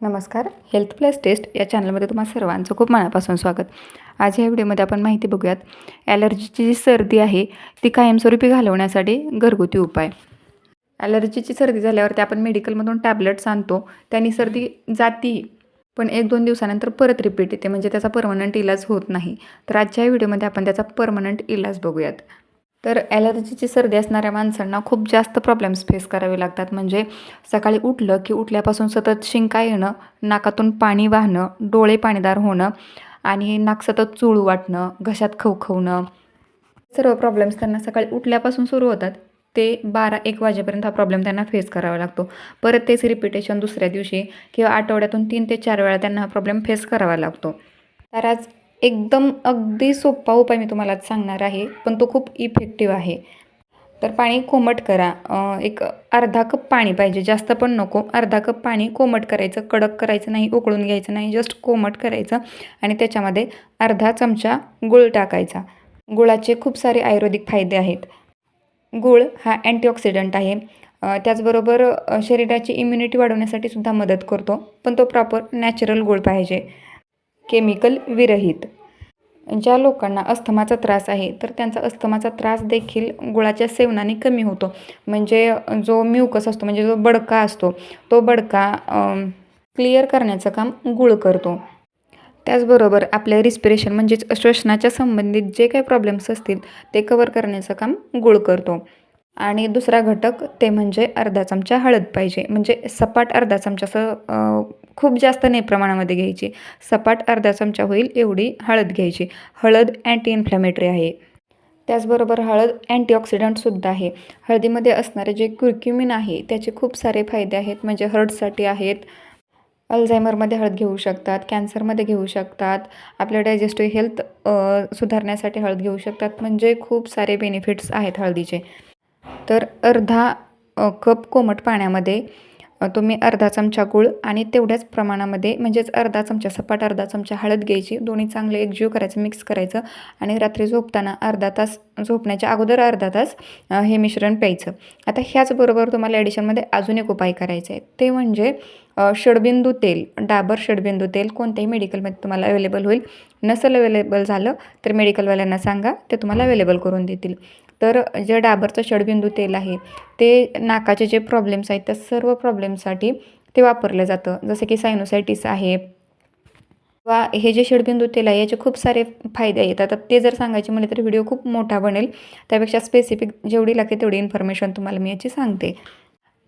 नमस्कार. Health plus taste या चॅनलमध्ये तुम्हाला सर्वांचं खूप मनापासून स्वागत. आज या व्हिडिओमध्ये आपण माहिती बघूयात ॲलर्जीची जी सर्दी आहे ती कायमस्वरूपी घालवण्यासाठी घरगुती उपाय. ॲलर्जीची सर्दी झाल्यावरती आपण मेडिकलमधून टॅबलेट्स आणतो. त्यांनी सर्दी जाती पण एक दोन दिवसानंतर परत रिपीट येते. म्हणजे त्याचा परमनंट इलाज होत नाही. तर आजच्या व्हिडिओमध्ये आपण त्याचा परमनंट इलाज बघूयात. तर ॲलर्जीची सर्दी असणाऱ्या माणसांना खूप जास्त प्रॉब्लेम्स फेस करावे लागतात. म्हणजे सकाळी उठलं की उठल्यापासून सतत शिंका येणं नाकातून पाणी वाहणं डोळे पाणीदार होणं आणि नाक सतत चुळू वाटणं घशात खवखवणं. सर्व प्रॉब्लेम्स त्यांना सकाळी उठल्यापासून सुरू होतात. ते बारा एक वाजेपर्यंत हा प्रॉब्लेम त्यांना फेस करावा लागतो. परत तेच रिपिटेशन दुसऱ्या दिवशी किंवा आठवड्यातून तीन ते चार वेळा त्यांना हा प्रॉब्लेम फेस करावा लागतो. तर आज एकदम अगदी सोपा उपाय मी तुम्हाला आज सांगणार आहे पण तो खूप इफेक्टिव्ह आहे. तर पाणी कोमट करा. एक अर्धा कप पाणी पाहिजे. जास्त पण नको. अर्धा कप पाणी कोमट करायचं. कडक करायचं नाही उकळून घ्यायचं नाही. जस्ट कोमट करायचं आणि त्याच्यामध्ये अर्धा चमचा गुळ टाकायचा. गुळाचे खूप सारे आयुर्वेदिक फायदे आहेत. गूळ हा अँटीऑक्सिडंट आहे. त्याचबरोबर शरीराची इम्युनिटी वाढवण्यासाठी सुद्धा मदत करतो. पण तो प्रॉपर नॅचरल गूळ पाहिजे. केमिकल विरहित. ज्या लोकांना अस्थमाचा त्रास आहे तर त्यांचा अस्थमाचा त्रास देखील गुळाच्या सेवनाने कमी होतो. म्हणजे जो म्युकस असतो म्हणजे जो बडका असतो तो बडका क्लिअर करण्याचं काम गुळ करतो. त्याचबरोबर आपल्या रिस्पिरेशन म्हणजेच श्वसनाच्या संबंधित जे काही प्रॉब्लेम्स असतील ते कवर करण्याचं काम गुळ करतो. आणि दुसरा घटक ते म्हणजे अर्धा चमचा हळद पाहिजे. म्हणजे सपाट अर्धा चमचा असं खूप जास्त नाही प्रमाणामध्ये घ्यायची. सपाट अर्धा चमचा होईल एवढी हळद घ्यायची. हळद अँटी इन्फ्लॅमेटरी आहे. त्याचबरोबर हळद अँटीऑक्सिडंटसुद्धा आहे. हळदीमध्ये असणारे जे कुर्क्युमिन आहे त्याचे खूप सारे फायदे आहेत. म्हणजे हर्टसाठी आहेत. अल्झायमरमध्ये हळद घेऊ शकतात. कॅन्सरमध्ये घेऊ शकतात. आपल्या डायजेस्टिव्ह हेल्थ सुधारण्यासाठी हळद घेऊ शकतात. म्हणजे खूप सारे बेनिफिट्स आहेत हळदीचे. तर अर्धा कप कोमट पाण्यामध्ये तुम्ही अर्धा चमचा गूळ आणि तेवढ्याच प्रमाणामध्ये म्हणजेच अर्धा चमचा सपाट अर्धा चमचा हळद घ्यायची. दोन्ही चांगले एकजीव करायचं मिक्स करायचं आणि रात्री झोपताना अर्धा तास झोपण्याच्या अगोदर अर्धा तास हे मिश्रण प्यायचं. आता ह्याचबरोबर तुम्हाला ॲडिशनमध्ये अजून एक उपाय करायचा आहे. ते म्हणजे षडबिंदू तेल डाबर षडबिंदू तेल कोणत्याही मेडिकलमध्ये तुम्हाला अवेलेबल होईल. नसेल अवेलेबल झालं तर मेडिकलवाल्यांना सांगा ते तुम्हाला अवेलेबल करून देतील. तर जे डाबरचं षडबिंदू तेल आहे ते नाकाचे जे प्रॉब्लेम्स आहेत त्या सर्व प्रॉब्लेमसाठी ते वापरलं जातं. जसं की सायनोसायटिस आहे किंवा हे जे षडबिंदू तेल आहे याचे खूप सारे फायदे आहेत. आता ते जर सांगायचे म्हणले तर व्हिडिओ खूप मोठा बनेल. त्यापेक्षा स्पेसिफिक जेवढी लागते तेवढी इन्फॉर्मेशन तुम्हाला मी याची सांगते.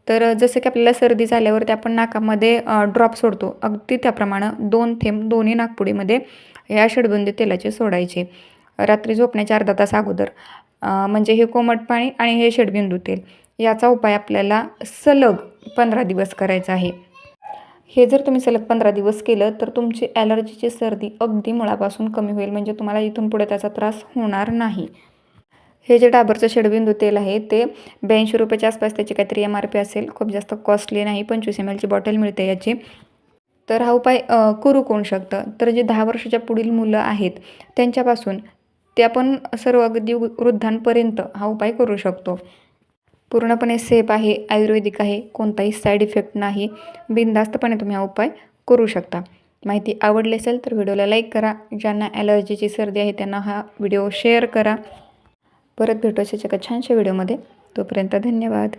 तर जसं की आपल्याला सर्दी झाल्यावरती आपण नाकामध्ये ड्रॉप सोडतो. अगदी त्याप्रमाणे दोन थेंब दोन्ही नागपुडीमध्ये या षडबंदी तेलाचे सोडायचे. रात्री झोपण्याच्या अर्धा तास अगोदर. म्हणजे हे कोमट पाणी आणि हे षडबिंदू तेल. याचा उपाय आपल्याला सलग पंधरा दिवस करायचा आहे. हे जर तुम्ही सलग पंधरा दिवस केलं तर तुमची ॲलर्जीची सर्दी अगदी मुळापासून कमी होईल म्हणजे तुम्हाला इथून पुढे त्याचा त्रास होणार नाही. हे जे डाबरचं षडबिंदू तेल आहे ते ब्याऐंशी रुपयाच्या आसपास त्याची काहीतरी एम आर पी असेल. खूप जास्त कॉस्टली नाही पंचवीस एम एलची बॉटल मिळते याची. तर हा उपाय करू कोण शकतं? तर जे दहा वर्षाच्या पुढील मुलं आहेत त्यांच्यापासून ते आपण सर्व अगदी वृद्धांपर्यंत हा उपाय करू शकतो. पूर्णपणे सेफ आहे आयुर्वेदिक आहे कोणताही साईड इफेक्ट नाही. बिनधास्तपणे तुम्ही हा उपाय करू शकता. माहिती आवडली असेल तर व्हिडिओला लाईक करा. ज्यांना ॲलर्जीची सर्दी आहे त्यांना हा व्हिडिओ शेअर करा. परत भेटू अशाच एका छानशा व्हिडिओमध्ये तोपर्यंत धन्यवाद.